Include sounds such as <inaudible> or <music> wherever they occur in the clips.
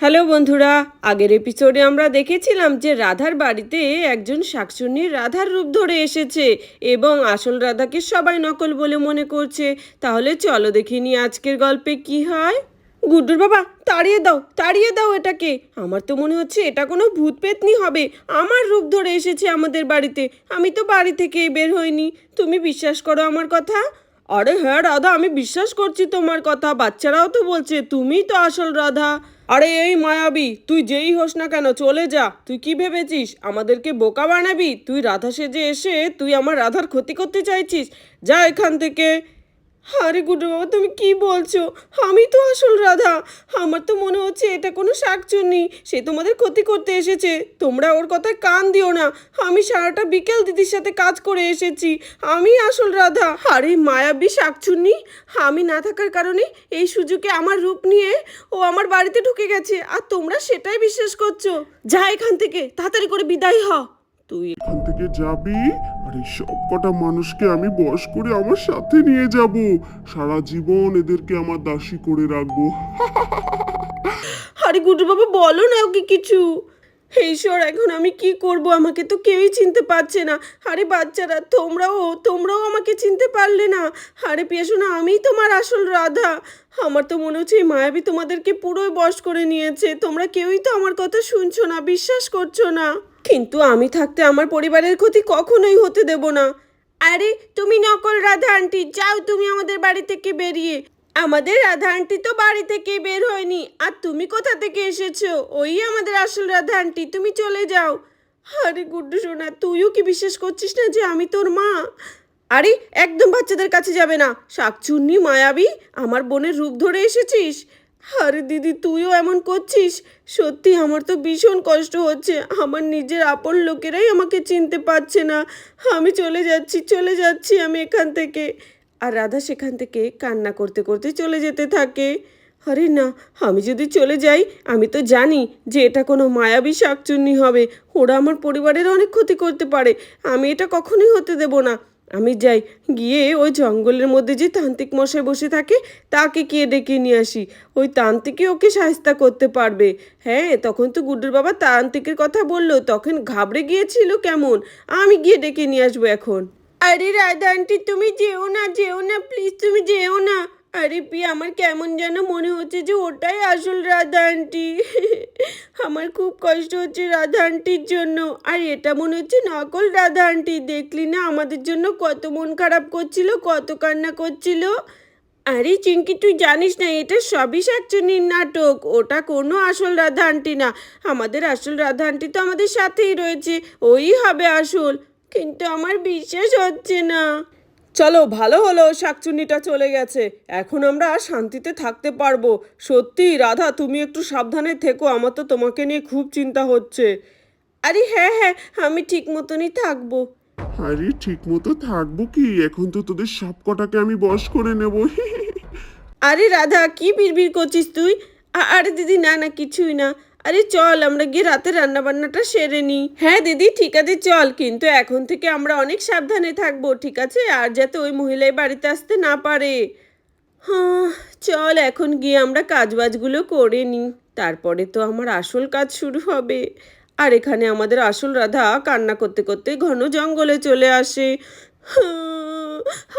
Hello বন্ধুরা, আগের এপিসোডে আমরা দেখেছিলাম যে রাধার বাড়িতে একজন শাকচুন্নির রাধার রূপ ধরে এসেছে এবং আসল রাধাকে সবাই নকল বলে মনে করছে। তাহলে চলো দেখে নি আজকের গল্পে কি হয়। গুড্ডুর বাবা, তাড়িয়ে দাও তাড়িয়ে দাও এটাকে। আমার তো মনে হচ্ছে এটা কোনো ভূত পেতনি হবে। আমার রূপ ধরে এসেছে আমাদের বাড়িতে। আমি তো বাড়ি থেকে বের হইনি। তুমি বিশ্বাস করো আমার কথা? আরে হ্যাঁ রাধা, আমি বিশ্বাস করছি তোমার কথা। বাচ্চারাও তো বলছে তুমি তো আসল রাধা। আরে এই মায়াবী, তুই যেই হোস না কেন, চলে যা। তুই কি ভেবেছিস? আমাদেরকে বোকা বানাবি? তুই রাধা সেজে এসে, তুই আমার রাধার ক্ষতি করতে চাইছিস? যা এখান থেকে। আরে গুড্ডু বাবা, তুমি কি বলছো? আমি তো আসল রাধা। আমার তো মনে হচ্ছে এটা কোনো শাকচুন্নি। সে তোমাদের ক্ষতি করতে এসেছে। তোমরা ওর কথায় কান দিও না। আমি সারাটা বিকেল দিদির সাথে কাজ করে এসেছি। আমি আসল রাধা। আরে মায়াবী শাকচুন্নি, আমি না থাকার কারণে এই সুযোগে আমার রূপ নিয়ে ও আমার বাড়িতে ঢুকে গেছে। আর তোমরা সেটাই বিশ্বাস করছ? যা এখান থেকে, তাড়াতাড়ি করে বিদায় হ তুই এখান থেকে যাবি এই সব কটা মানুষকে আমি বশ করে আমার সাথে নিয়ে যাব। সারা জীবন এদেরকে আমার দাসী করে রাখব। আরে গুড্ডু বাবা বলো না ওকে কিছু। ঈশ্বর এখন আমি কি করব? আমাকে তো কেউই চিনতে পারছে না। আরে বাচ্চারা, তোমরাও তোমরাও আমাকে চিনতে পারলে না। আরে পিয়াসোনা আমিই তোমার আসল রাধা। আমার তো মনে হচ্ছে এই মায়াবী তোমাদেরকে পুরোই বশ করে নিয়েছে। তোমরা কেউই তো আমার কথা শুনছো না, বিশ্বাস করছ না। কিন্তু আমি থাকতে আমার পরিবারের ক্ষতি কখনোই হতে দেব না। আরে, তুমি নকল রাধা আন্টি, যাও তুমি আমাদের বাড়ি থেকে বেরিয়ে। আমাদের রাধা আন্টি তো বাড়ি থেকে বের হয়নি, আর তুমি কোথা থেকে এসেছ? ওই আমাদের আসল রাধা আন্টি, তুমি চলে যাও। আরে গুড্ডু সোনা, তুইও কি বিশ্বাস করছিস না যে আমি তোর মা? আরে, একদম বাচ্চাদের কাছে যাবে না। শাকচুন্নি, মায়াবী, আমার বোনের রূপ ধরে এসেছিস? আরে দিদি, তুইও এমন করছিস? সত্যি আমার তো ভীষণ কষ্ট হচ্ছে। আমার নিজের আপন লোকেরাই আমাকে চিনতে পারছে না। আমি চলে যাচ্ছি চলে যাচ্ছি আমি এখান থেকে। আর রাধা সেখান থেকে কান্না করতে করতে চলে যেতে থাকে। আরে না, আমি যদি চলে যাই, আমি তো জানি যে এটা কোনো মায়াবী শাকচুন্নি হবে। ওরা আমার পরিবারের অনেক ক্ষতি করতে পারে। আমি এটা কখনোই হতে দেব না। আমি যাই, গিয়ে ওই জঙ্গলের মধ্যে যে তান্ত্রিক মশাই বসে থাকে, তাকে কে ডেকে নিয়ে আসি। ওই তান্ত্রিকই ওকে সাহস্তা করতে পারবে। হ্যাঁ তখন তো গুড্ডুর বাবা তান্ত্রিকের কথা বলল, তখন ঘাবড়ে গিয়েছিল কেমন? আমি গিয়ে ডেকে নিয়ে আসব এখন। আরে রায় আন্টি তুমি যেও না যেও না প্লিজ তুমি যেও না। আরে পি, আমার কেমন যেন মনে হচ্ছে যে ওটাই আসল রাধা আন্টি। আমার খুব কষ্ট হচ্ছে রাধা আন্টির জন্য। আর এটা মনে হচ্ছে নকল রাধা আন্টি। দেখলি না আমাদের জন্য কত মন খারাপ করছিল, কত কান্না করছিল? আরে চিঙ্কি তুই জানিস না, এটা সবই শাকচুনির নাটক। ওটা কোনো আসল রাধা আন্টি না। আমাদের আসল রাধা আন্টি তো আমাদের সাথেই রয়েছে। ওই হবে আসল। কিন্তু আমার বিশ্বাস হচ্ছে না। চলো ভালো হলো শাকচুন্নিটা চলে গেছে। এখন আমরা শান্তিতে থাকতে পারব। সত্যি রাধা তুমি একটু সাবধানে থেকো আমার তো তোমাকে নিয়ে খুব চিন্তা হচ্ছে। আরে হ্যাঁ হ্যাঁ আমি ঠিক মতনই থাকব। আরে ঠিক মতো থাকব কি? এখন তো তোদের সব কটাকে আমি বশ করে নেব। আরে রাধা কি বিড়বিড় করছিস তুই? আ- আরে দিদি না না কিছুই না। আরে চল, আমরা গিয়ে রাতে রান্না বান্নাটা সেরে নিই। হ্যাঁ দিদি, ঠিক আছে, চল। কিন্তু এখন থেকে আমরা অনেক সাবধানে থাকব, ঠিক আছে? আর যাতে ওই মহিলাই বাড়িতে আসতে না পারে। হ্যাঁ চল এখন গিয়ে আমরা কাজবাজগুলো করে নিই। তারপরে তো আমার আসল কাজ শুরু হবে। আর এখানে আমাদের আসল রাধা কান্না করতে করতে ঘন জঙ্গলে চলে আসে।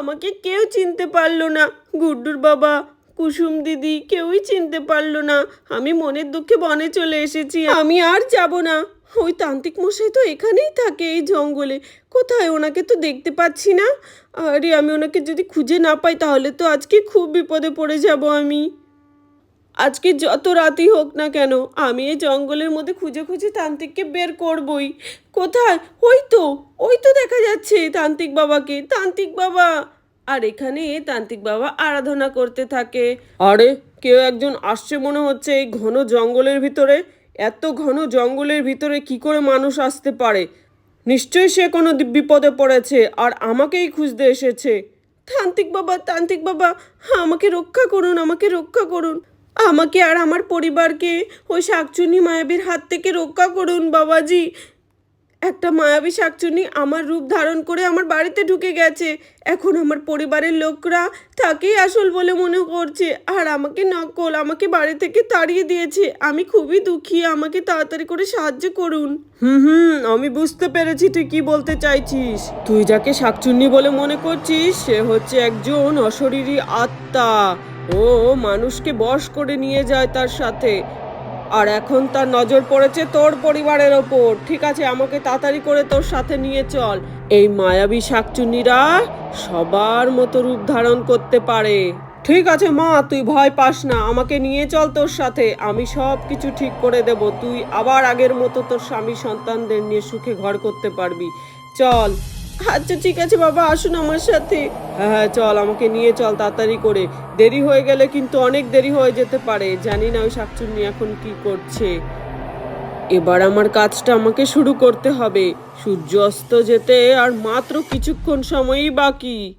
আমাকে কেউ চিনতে পারল না। গুড্ডুর বাবা কুসুম দিদি কেউই চিনতে পারল না। আমি মনের দুঃখে বনে চলে এসেছি। আমি আর যাব না। ওই তান্ত্রিক মশাই তো এখানেই থাকে এই জঙ্গলে। কোথায়? ওনাকে তো দেখতে পাচ্ছি না। আরে, আমি ওনাকে যদি খুঁজে না পাই, তাহলে তো আজকে খুব বিপদে পড়ে যাব আমি। আজকে যত রাতই হোক না কেন, আমি এই জঙ্গলের মধ্যে খুঁজে খুঁজে তান্ত্রিককে বের করবই। কোথায়? ওই তো ওই তো দেখা যাচ্ছে তান্ত্রিক বাবাকে। তান্ত্রিক বাবা! আর এখানে তান্ত্রিক বাবা আরাধনা করতে থাকে। আরে, কেউ একজন আসছে মনে হচ্ছে এই ঘন জঙ্গলের ভিতরে। এত ঘন জঙ্গলের ভিতরে কি করে মানুষ আসতে পারে? নিশ্চয়ই সে কোনো বিপদে পড়েছে আর আমাকেই খুঁজতে এসেছে। তান্ত্রিক বাবা তান্ত্রিক বাবা, আমাকে রক্ষা করুন, আমাকে রক্ষা করুন। আমাকে আর আমার পরিবারকে ওই শাকচুনি মায়াবীর হাত থেকে রক্ষা করুন বাবাজি। একটা মায়াবী শাকচুনি আমার রূপ ধারণ করে আমার বাড়িতে ঢুকে গেছে। এখন আমার পরিবারের লোকরা তাকেই আসল বলে মনে করছে। আর আমাকে নকল, আমাকে বাড়ি থেকে তাড়িয়ে দিয়েছে। আমি খুবই দুঃখী, আমাকে তাড়াতাড়ি করে সাহায্য করুন। হুম হুম, আমি বুঝতে পেরেছি তুই কি বলতে চাইছিস। তুই যাকে শাকচুন্নি বলে মনে করছিস, সে হচ্ছে একজন অশরীরী আত্মা। ও মানুষকে বশ করে নিয়ে যায় তার সাথে। আর এখন তার নজর পড়েছে তোর পরিবারের ওপর। ঠিক আছে, আমাকে তাড়াতাড়ি করে তোর সাথে নিয়ে চল। এই মায়াবী শাকচুন্নিরা সবার মতো রূপ ধারণ করতে পারে। ঠিক আছে, মা, তুই ভয় পাস না, আমাকে নিয়ে চল তোর সাথে। আমি সব কিছু ঠিক করে দেব। তুই আবার আগের মতো তোর স্বামী সন্তানদের নিয়ে সুখে ঘর করতে পারবি। চল। আচ্ছা ঠিক আছে বাবা, আসুন আমার সাথে। হ্যাঁ হ্যাঁ চল, আমাকে নিয়ে চল তাড়াতাড়ি করে। দেরি হয়ে গেলে কিন্তু অনেক দেরি হয়ে যেতে পারে। জানি না ওই শাকচুন্নি এখন কি করছে। এবার আমার কাজটা আমাকে শুরু করতে হবে। সূর্য অস্ত যেতে আর মাত্র কিছুক্ষণ সময়ই বাকি।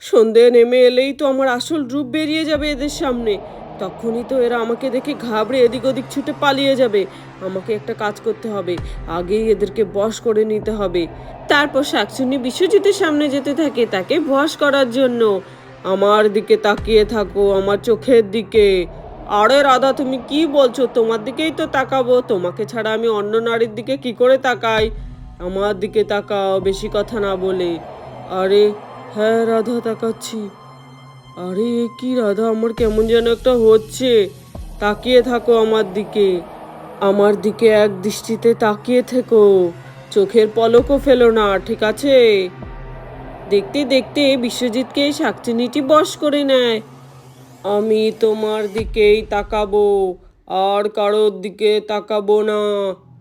সন্ধে নেমে এলেই তো আমার আসল রূপ বেরিয়ে যাবে এদের সামনে। তখনই তো এরা আমাকে দেখে ঘাবড়ে এদিক ওদিক ছুটে পালিয়ে যাবে। আমাকে একটা কাজ করতে হবে। আগেই এদেরকে বশ করে নিতে হবে। তারপর শাকচুন্নি বিশ্বজিতের সামনে যেতে থাকে তাকে বশ করার জন্য। আমার দিকে তাকিয়ে থাকো, আমার চোখের দিকে। আরে রাধা, তুমি কি বলছো? তোমার দিকেই তো তাকাবো। তোমাকে ছাড়া আমি অন্য নারীর দিকে কি করে তাকাই? আমার দিকে তাকাও, বেশি কথা না বলে। আরে হ্যাঁ রাধা, তাকাচ্ছি। আরে, কি রাধা, আমার কেমন যেন একটা হচ্ছে। তাকিয়ে থাকো আমার দিকে। আমার দিকে এক দৃষ্টিতে তাকিয়ে থেকো। চোখের পলকও ফেলো না, ঠিক আছে? দেখতে দেখতে বিশ্বজিৎকে শাকচুনিটি বশ করে নেয়। আমি তোমার দিকেই তাকাবো, আর কারোর দিকে তাকাবো না।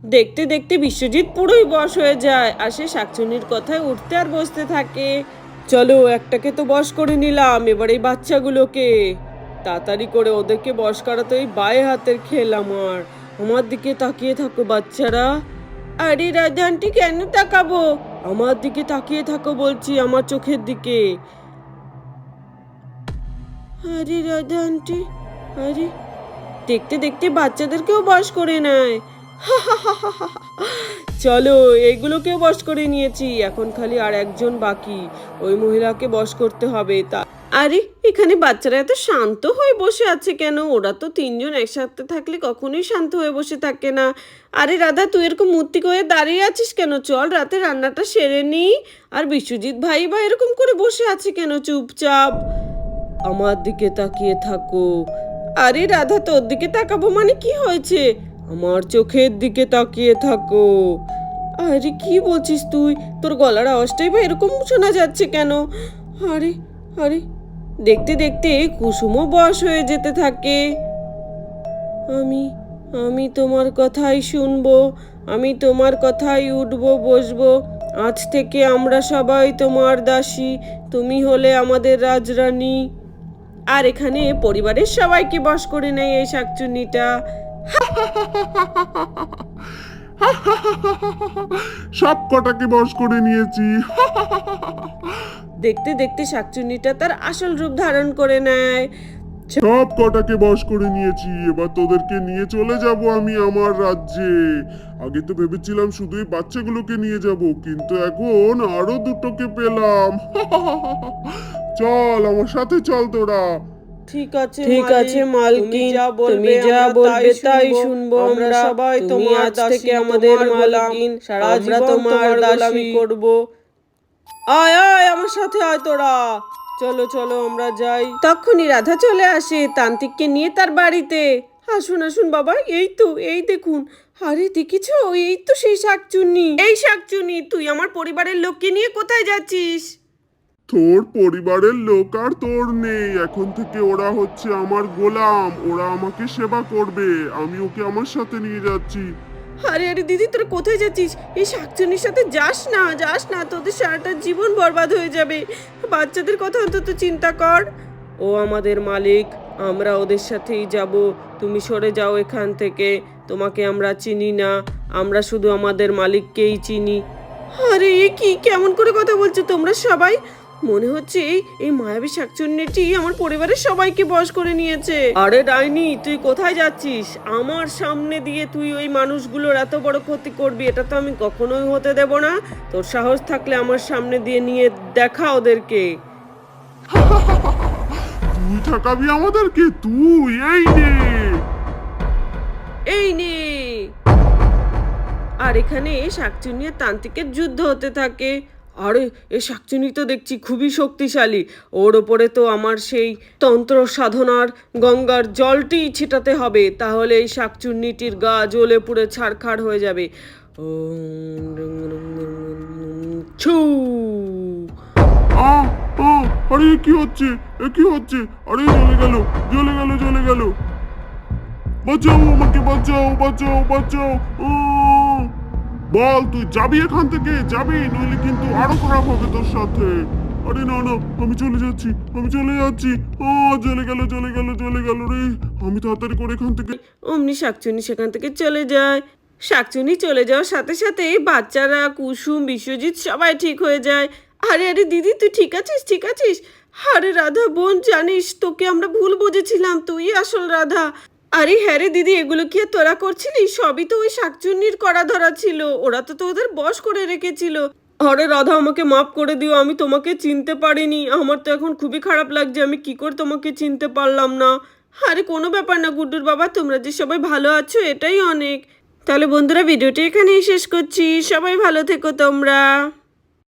দেখতে দেখতে বিশ্বজিৎ পুরোই বশ হয়ে যায়, আর সে শাকচুনির কথায় উঠতে আর বসতে থাকে। চলো, একটাকে তো বশ করে নিলাম, এবার এই বাচ্চাগুলোকে। তাড়াতাড়ি করে ওদেরকে বশ এই বায়ে হাতের খেল আমার। আমার দিকে তাকিয়ে থাকো, বাচ্চারা। আরে রাজা আন্টি, কেন তাকাবো? আমার দিকে তাকিয়ে থাকো বলছি, আমার চোখের দিকে। আরে রাধা আন্টি, আরে। দেখতে দেখতে বাচ্চাদেরকেও বশ করে নেয়। চলো এইগুলোকেও বশ করে নিয়েছি। এখন খালি আর একজন বাকি। ওই মহিলাকে বশ করতে হবে। তা আরে, এখানে বাচ্চারা এত শান্ত হয়ে বসে আছে কেন? ওরা তো তিনজন একসাথে থাকলে কখনোই শান্ত হয়ে বসে থাকে না। আরে রাধা, তুই এরকম মূর্তি হয়ে দাঁড়িয়ে আছিস কেন? চল, রাতে রান্নাটা সেরে নি। আর বিশ্বজিৎ ভাই বা এরকম করে বসে আছে কেন? চুপচাপ। আমার দিকে তাকিয়ে থাকো। আরে রাধা, তোর দিকে তাকাবো মানে কি হয়েছে? আমার চোখের দিকে তাকিয়ে থাকো। আরে, কি বলছিস তুই? তোর গলার আওয়াজটাই বা এরকম শোনা যাচ্ছে কেন? আরে আরে দেখতে দেখতে কুসুমও বয়স হয়ে যেতে থাকে। আমি আমি তোমার কথাই শুনব, আমি তোমার কথাই উঠব, বসবো। আজ থেকে আমরা সবাই তোমার দাসী, তুমি হলে আমাদের রাজরানী। আর এখানে পরিবারের সবাইকে বস করে নেয় এই শাকচুন্নিটা। সব কটাকে বস করে নিয়েছি। দেখতে দেখতে শাকচুন্নিটা তার আসল রূপ ধারণ করে নেয়। সব কটাকে বশ করে নিয়েছি এবার তোদেরকে নিয়ে চলে যাব আমি আমার রাজ্যে। আগে তো ভেবেছিলাম শুধু এই বাচ্চাগুলোকে নিয়ে যাব কিন্তু এখন আরও দুটোকে পেলাম। <laughs> চল আমার সাথে চল তোরা। ঠিক আছে ঠিক আছে মালকিন তুমি যা বলবে তাই শুনব। আমরা সবাই তোমার আজ থেকে আমাদের মালকিন আমরা তোমার দাসী। করব। আয় আয় আমার সাথে আয় তোরা। চলো চলো, আমরা যাই। তখনই রাধা চলে আসে তান্ত্রিককে নিয়ে তার বাড়িতে। আসুন আসুন, বাবা, এই তো, এই দেখুন। আরে, দেখিছ? এই তো সেই শাকচুন্নি। এই শাকচুন্নি, তুই আমার পরিবারের লোককে নিয়ে কোথায় যাচ্ছিস? তোর পরিবারের লোক আর তোর নেই। এখন থেকে ওরা হচ্ছে আমার গোলাম। ওরা আমাকে সেবা করবে। আমি ওকে আমার সাথে নিয়ে যাচ্ছি। আরে আরে, দিদি, তোরা কোথায় যাচ্ছিস? এই শাকচুনির সাথে যাস না যাস না, তোদের সারাটা জীবন বরবাদ হয়ে যাবে। বাচ্চাদের কথা অন্তত চিন্তা কর। ও আমাদের মালিক, আমরা ওদের সাথেই যাব। তুমি সরে যাও এখান থেকে। তোমাকে আমরা চিনি না, আমরা শুধু আমাদের মালিককেই চিনি। আরে কি? কেমন করে কথা বলছো তোমরা সবাই? মনে হচ্ছে এই- মায়াবী শাকচুন্নিটি আমার পরিবারের সবাইকে বশ করে নিয়েছে। আরে ডাইনি তুই কোথায় যাচ্ছিস? আমার সামনে দিয়ে তুই ওই মানুষগুলোর এত বড় ক্ষতি করবি এটা তো আমি কখনোই হতে দেব না। তোর সাহস থাকলে আমার সামনে দিয়ে নিয়ে দেখা ওদেরকে। তুই ঠকাবি আমাদেরকে? তুই এই নে। এই নে। আর এখানে শাকচুনি আর তান্ত্রিকের যুদ্ধ হতে থাকে। আরে, এ শাকচুনি তো দেখছি খুবই শক্তিশালী। ওর ওপরে তো আমার সেই তন্ত্র সাধনার গঙ্গার জলটি ছিটাতে হবে, তাহলে এই শাকচুন্নিটির গা জ্বলে পুড়ে ছাড়খাড় হয়ে যাবে। আ আরে কি হচ্ছে? এ কি হচ্ছে? আরে, জ্বলে গেল জ্বলে গেল জ্বলে গেল। বাঁচাও আমাকে, বাঁচাও বাঁচাও বাঁচাও! বল, তুই যাবি এখান থেকে? যাবি, নইলে কিন্তু আরও খারাপ হবে তোর সাথে। আরে না না, আমি চলে যাচ্ছি, আমি চলে যাচ্ছি। ও চলে গেল চলে গেল চলে গেল রে। আমি তাড়াতাড়ি করে এখান থেকে অমনি শাকচুনি সেখান থেকে চলে যায়। শাকচুনি চলে যাওয়ার সাথে সাথে বাচ্চারা, কুসুম, বিশ্বজিৎ সবাই ঠিক হয়ে যায়। আরে আরে, দিদি, তুই ঠিক আছিস ঠিক আছিস? আরে, রাধা বোন, জানিস, তোকে আমরা ভুল বুঝেছিলাম। তুই আসল রাধা। আরে হ্যাঁ রে দিদি, এগুলো কি আর তোরা করছিলি? সবই তো ওই শাকচুন্নির করা ধরা ছিল। ওরা তো তোদের বশ করে রেখেছিল। আরে রাধা, আমাকে মাফ করে দিও, আমি তোমাকে চিনতে পারিনি। আমার তো এখন খুবই খারাপ লাগছে, আমি কি করে তোমাকে চিনতে পারলাম না? আরে কোনো ব্যাপার না, গুড্ডুর বাবা, তোমরা যে সবাই ভালো আছো, এটাই অনেক। তাহলে বন্ধুরা, ভিডিওটি এখানেই শেষ করছি। সবাই ভালো থেকো তোমরা।